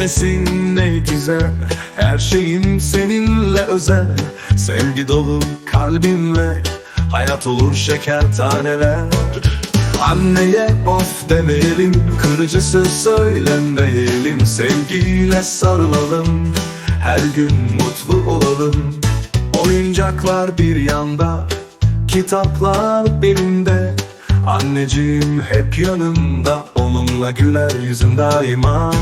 Annesin ne güzel Her şeyin seninle özel. Sevgi dolu kalbinle Hayat olur şeker taneler. Anneye of demeyelim Kırıcı söz söylemeyelim. Sevgiyle sarılalım Her gün mutlu olalım. Oyuncaklar bir yanda Kitaplar belimde Anneciğim hep yanımda Onunla güler yüzüm daima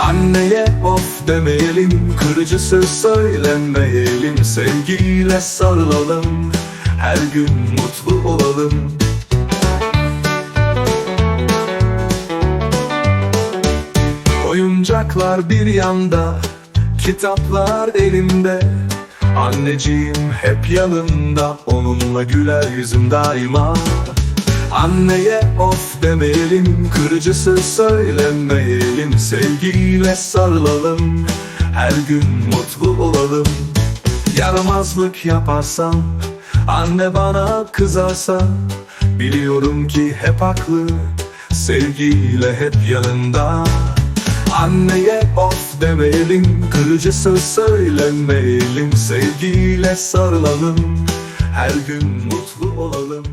Anneye of demeyelim Kırıcı söz söylemeyelim Sevgiyle sarılalım Her gün mutlu olalım. Oyuncaklar bir yanda Kitaplar elimde. Anneciğim hep yanımda Onunla güler yüzüm daima Anneye of demeyelim Kırıcı söz söylemeyelim. Sevgiyle sarılalım Her gün mutlu olalım. Yaramazlık yaparsam Anne bana kızarsa Biliyorum ki hep haklı Sevgiyle hep yanında. Anneye of demeyelim Kırıcı söz söylemeyelim. Sevgiyle sarılalım Her gün mutlu olalım